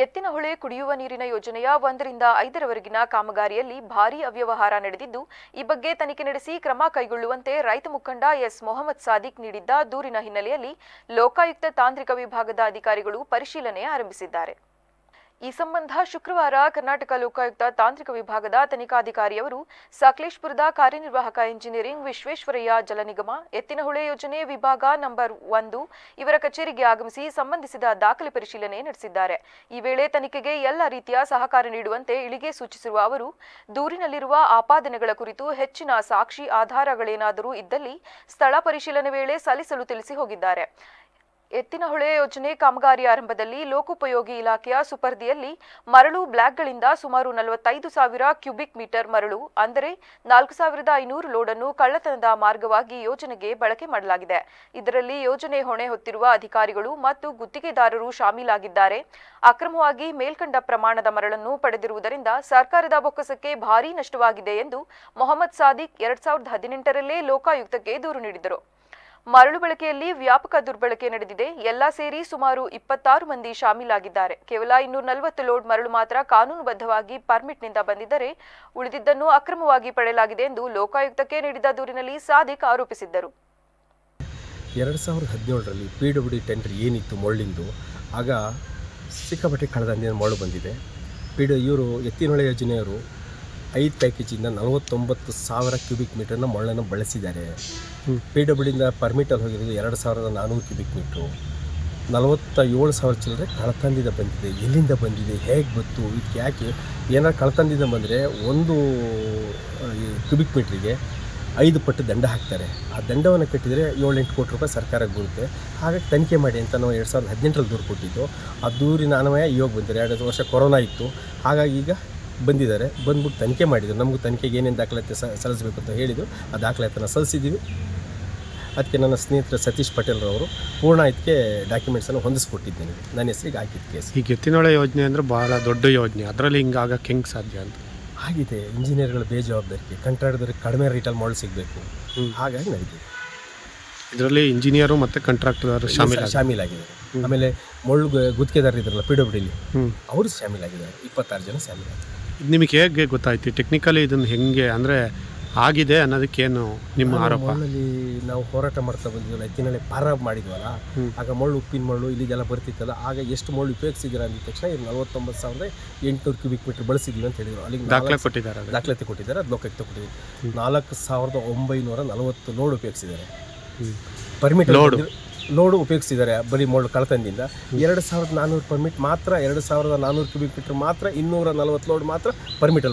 ಎತ್ತಿನಹೊಳೆ ಕುಡಿಯುವ ನೀರಿನ ಯೋಜನೆಯ ಒಂದರಿಂದ ಐದರವರೆಗಿನ ಕಾಮಗಾರಿಯಲ್ಲಿ ಭಾರೀ ಅವ್ಯವಹಾರ ನಡೆದಿದ್ದು, ಈ ಬಗ್ಗೆ ತನಿಖೆ ನಡೆಸಿ ಕ್ರಮ ಕೈಗೊಳ್ಳುವಂತೆ ರೈತ ಮುಖಂಡ ಎಸ್. ಮೊಹಮ್ಮದ್ ಸಾದಿಕ್ ನೀಡಿದ್ದ ದೂರಿನ ಹಿನ್ನೆಲೆಯಲ್ಲಿ ಲೋಕಾಯುಕ್ತ ತಾಂತ್ರಿಕ ವಿಭಾಗದ ಅಧಿಕಾರಿಗಳು ಪರಿಶೀಲನೆ ಆರಂಭಿಸಿದ್ದಾರೆ. ಈ ಸಂಬಂಧ ಶುಕ್ರವಾರ ಕರ್ನಾಟಕ ಲೋಕಾಯುಕ್ತ ತಾಂತ್ರಿಕ ವಿಭಾಗದ ತನಿಖಾಧಿಕಾರಿಯವರು ಸಕಲೇಶ್ಪುರದ ಕಾರ್ಯನಿರ್ವಾಹಕ ಇಂಜಿನಿಯರಿಂಗ್ ವಿಶ್ವೇಶ್ವರಯ್ಯ ಜಲ ನಿಗಮ, ಎತ್ತಿನಹೊಳೆ ಯೋಜನೆ ವಿಭಾಗ ನಂಬರ್ ಒಂದು ಇವರ ಕಚೇರಿಗೆ ಆಗಮಿಸಿ ಸಂಬಂಧಿಸಿದ ದಾಖಲೆ ಪರಿಶೀಲನೆ ನಡೆಸಿದ್ದಾರೆ. ಈ ವೇಳೆ ತನಿಖೆಗೆ ಎಲ್ಲ ರೀತಿಯ ಸಹಕಾರ ನೀಡುವಂತೆ ಇಳಿಗೆ ಸೂಚಿಸಿರುವ ಅವರು, ದೂರಿನಲ್ಲಿರುವ ಆಪಾದನೆಗಳ ಕುರಿತು ಹೆಚ್ಚಿನ ಸಾಕ್ಷಿ ಆಧಾರಗಳೇನಾದರೂ ಇದ್ದಲ್ಲಿ ಸ್ಥಳ ಪರಿಶೀಲನೆ ವೇಳೆ ಸಲ್ಲಿಸಲು ತಿಳಿಸಿ ಹೋಗಿದ್ದಾರೆ. ಎತ್ತಿನಹೊಳೆ ಯೋಜನೆ ಕಾಮಗಾರಿ ಆರಂಭದಲ್ಲಿ ಲೋಕೋಪಯೋಗಿ ಇಲಾಖೆಯ ಸುಪರ್ದಿಯಲ್ಲಿ ಮರಳು ಬ್ಲಾಕ್ಗಳಿಂದ ಸುಮಾರು ನಲವತ್ತೈದು ಸಾವಿರ ಕ್ಯೂಬಿಕ್ ಮೀಟರ್ ಮರಳು, ಅಂದರೆ ನಾಲ್ಕು ಸಾವಿರದ ಐನೂರು ಲೋಡನ್ನು ಕಳ್ಳತನದ ಮಾರ್ಗವಾಗಿ ಯೋಜನೆಗೆ ಬಳಕೆ ಮಾಡಲಾಗಿದೆ. ಇದರಲ್ಲಿ ಯೋಜನೆ ಹೊಣೆ ಹೊತ್ತಿರುವ ಅಧಿಕಾರಿಗಳು ಮತ್ತು ಗುತ್ತಿಗೆದಾರರು ಶಾಮೀಲಾಗಿದ್ದಾರೆ. ಅಕ್ರಮವಾಗಿ ಮೇಲ್ಕಂಡ ಪ್ರಮಾಣದ ಮರಳನ್ನು ಪಡೆದಿರುವುದರಿಂದ ಸರ್ಕಾರದ ಬೊಕ್ಕಸಕ್ಕೆ ಭಾರೀ ನಷ್ಟವಾಗಿದೆ ಎಂದು ಮೊಹಮ್ಮದ್ ಸಾದಿಕ್ ಎರಡ್ ಸಾವಿರದ ಹದಿನೆಂಟರಲ್ಲೇ ಲೋಕಾಯುಕ್ತಕ್ಕೆ ದೂರು ನೀಡಿದರು. ಮರಳು ಬಳಕೆಯಲ್ಲಿ ವ್ಯಾಪಕ ದುರ್ಬಳಕೆ ನಡೆದಿದೆ. ಎಲ್ಲ ಸೇರಿ ಸುಮಾರು ಇಪ್ಪತ್ತಾರು ಮಂದಿ ಶಾಮೀಲಾಗಿದ್ದಾರೆ. ಕೇವಲ ಇನ್ನೂರ ನಲವತ್ತು ಲೋಡ್ ಮರಳು ಮಾತ್ರ ಕಾನೂನುಬದ್ಧವಾಗಿ ಪರ್ಮಿಟ್ನಿಂದ ಬಂದಿದ್ದರೆ ಉಳಿದಿದ್ದನ್ನು ಅಕ್ರಮವಾಗಿ ಪಡೆಯಲಾಗಿದೆ ಎಂದು ಲೋಕಾಯುಕ್ತಕ್ಕೆ ನೀಡಿದ ದೂರಿನಲ್ಲಿ ಸಾದಿಕ್ ಆರೋಪಿಸಿದ್ದರು. ಎರಡು ಸಾವಿರದ ಹದಿನೇಳರಲ್ಲಿ ಪಿ ಡಬ್ಲ್ಯೂ ಡಿ ಟೆಂಡರ್ ಏನಿತ್ತು ಮರಳಿಂದು, ಆಗ ಸಿಕ್ಕಾಪಟ್ಟೆ ಕಳೆದ ಮರಳು ಬಂದಿದೆ. ಪಿ ಡ ಇವರು ಎತ್ತಿನೊಳೆ ಯೋಜನೆಯವರು ಐದು ಪ್ಯಾಕೇಜಿಂದ ನಲವತ್ತೊಂಬತ್ತು ಸಾವಿರ ಕ್ಯೂಬಿಕ್ ಮೀಟರ್ನ ಮರಳನ್ನು ಬಳಸಿದ್ದಾರೆ. ಪಿ ಡಬ್ಲ್ಯೂ ಡಿಯಿಂದ ಪರ್ಮಿಟಲ್ಲಿ ಹೋಗಿರೋದು ಎರಡು ಸಾವಿರದ ನಾನ್ನೂರು ಕ್ಯೂಬಿಕ್ ಮೀಟ್ರು. ನಲವತ್ತ ಏಳು ಸಾವಿರ ಚಿಲ್ಲರೆ ಕಳತಂದಿದ ಬಂದಿದೆ. ಎಲ್ಲಿಂದ ಬಂದಿದೆ? ಹೇಗೆ ಬಂತು? ಇದಕ್ಕೆ ಯಾಕೆ ಏನಾರು ಕಳತಂದಿದ ಬಂದರೆ ಒಂದು ಕ್ಯೂಬಿಕ್ ಮೀಟ್ರಿಗೆ ಐದು ಪಟ್ಟು ದಂಡ ಹಾಕ್ತಾರೆ. ಆ ದಂಡವನ್ನು ಕಟ್ಟಿದರೆ ಏಳೆಂಟು ಕೋಟಿ ರೂಪಾಯಿ ಸರ್ಕಾರಕ್ಕೆ ಬರುತ್ತೆ ಹಾಗಾಗಿ ತನಿಖೆ ಮಾಡಿ ಅಂತ ನಾವು ಎರಡು ಸಾವಿರದ ಹದಿನೆಂಟರಲ್ಲಿ ದೂರು ಕೊಟ್ಟಿದ್ದು. ಆ ದೂರಿನ ಅನ್ವಯ ಇವಾಗ ಬಂದಿದೆ. ಎರಡು ವರ್ಷ ಕೊರೋನಾ ಇತ್ತು. ಹಾಗಾಗಿ ಈಗ ಬಂದಿದ್ದಾರೆ ಬಂದ್ಬಿಟ್ಟು ತನಿಖೆ ಮಾಡಿದರು. ನಮಗೂ ತನಿಖೆಗೆ ಏನೇನು ದಾಖಲಾತಿ ಸಲ್ಲಿಸಬೇಕು ಅಂತ ಹೇಳಿದರು. ಆ ದಾಖಲಾತಿನ ಸಲ್ಲಿಸಿದ್ದೀವಿ ಅದಕ್ಕೆ ನನ್ನ ಸ್ನೇಹಿತರು ಸತೀಶ್ ಪಟೇಲ್ರವರು ಪೂರ್ಣ ಇದಕ್ಕೆ ಡಾಕ್ಯುಮೆಂಟ್ಸನ್ನು ಹೊಂದಿಸ್ಕೊಟ್ಟಿದ್ದೀನಿ. ನನ್ನ ಹೆಸರಿಗೆ ಹಾಕಿದ್ದು ಕೇಸ್. ಈಗ ಎತ್ತಿನೊಳೆ ಯೋಜನೆ ಅಂದರೆ ಬಹಳ ದೊಡ್ಡ ಯೋಜನೆ. ಅದರಲ್ಲಿ ಹಿಂಗೆ ಆಗಕ್ಕೆ ಹೆಂಗೆ ಸಾಧ್ಯ ಅಂತ. ಆಗಿದೆ. ಇಂಜಿನಿಯರ್ಗಳು ಬೇಜವಾಬ್ದಾರಿಕೆ ಕಂಟ್ರಾಕ್ಟರ್ ಕಡಿಮೆ ರೇಟಲ್ಲಿ ಮರಳು ಸಿಗಬೇಕು. ಹಾಗಾಗಿ ನಡೀತಿದೆ. ಇದರಲ್ಲಿ ಇಂಜಿನಿಯರು ಮತ್ತು ಕಂಟ್ರಾಕ್ಟರ್ ಶಾಮೀಲ್ ಶಾಮೀಲಾಗಿದ್ದಾರೆ. ಆಮೇಲೆ ಮೊಳ್ಳು ಗುತ್ತಿಗೆದಾರರು ಇದ್ರಲ್ಲ ಪಿ ಡಬ್ಲ್ಯೂ ಡಿ ಹ್ಞೂ ಅವರು ಶಾಮೀಲಾಗಿದ್ದಾರೆ. ಇಪ್ಪತ್ತಾರು ಜನ ಶಾಮೀಲಾಗಿದ್ದಾರೆ. ನಿಮಗೆ ಹೇಗೆ ಗೊತ್ತಾಯ್ತು ಟೆಕ್ನಿಕಲಿ ಇದನ್ನು ಹೆಂಗೆ ಅಂದರೆ ಆಗಿದೆ ಅನ್ನೋದಕ್ಕೇನು ನಿಮ್ಮ ಆರೋಪ ಮಣ್ಣಲ್ಲಿ ನಾವು ಹೋರಾಟ ಮಾಡ್ತಾ ಬಂದಿದ್ವಲ್ಲ ಎತ್ತಿನಲ್ಲಿ ಪಾರ ಮಾಡಿದ್ವಲ್ಲ. ಆಗ ಮಳ್ಳು ಉಪ್ಪಿನ ಮಳ್ಳು ಇಲ್ಲಿಗೆಲ್ಲ ಬರ್ತಿತ್ತಲ್ಲ ಆಗ ಎಷ್ಟು ಮಳ್ಳು ಉಪಯೋಗಿಸಿದ್ದೀರಾ ಅಂದ ತಕ್ಷಣ ಇದು ನಲವತ್ತೊಂಬತ್ತು ಸಾವಿರದ ಎಂಟುನೂರು ಕ್ಯೂಬಿಕ್ ಮೀಟರ್ ಬಳಸಿದ್ದೀವಿ ಅಂತ ಹೇಳಿದ್ರು ಅಲ್ಲಿಗೆ ದಾಖಲೆ ಕೊಟ್ಟಿದ್ದಾರೆ. ದಾಖಲಾತಿ ಕೊಟ್ಟಿದ್ದಾರೆ ಅದು ಲೋಕಕ್ಕೆ ಕೊಟ್ಟಿದ್ದೀವಿ ನಾಲ್ಕು ಸಾವಿರದ ಒಂಬೈನೂರ ನಲವತ್ತು ಲೋಡ್ ಉಪಯೋಗಿಸಿದ್ದಾರೆ. Permit load. ಲೋಡು ಉಪಯೋಗಿಸಿದ್ದಾರೆ ಬರೀ ಮೋಲ್ಡ್ ಕಳತನದಿಂದ ಎರಡು ಸಾವಿರದ ನಾನ್ನೂರು ಪರ್ಮಿಟ್ ಮಾತ್ರ, ಎರಡು ಸಾವಿರದ ನಾನ್ನೂರು ಕ್ಯೂಬಿಕ್ ಮೀಟರ್ ಮಾತ್ರ, ಇನ್ನೂರ ನಲವತ್ತು ಲೋಡ್ ಮಾತ್ರ ಪರ್ಮಿಟಲ್ಲಿ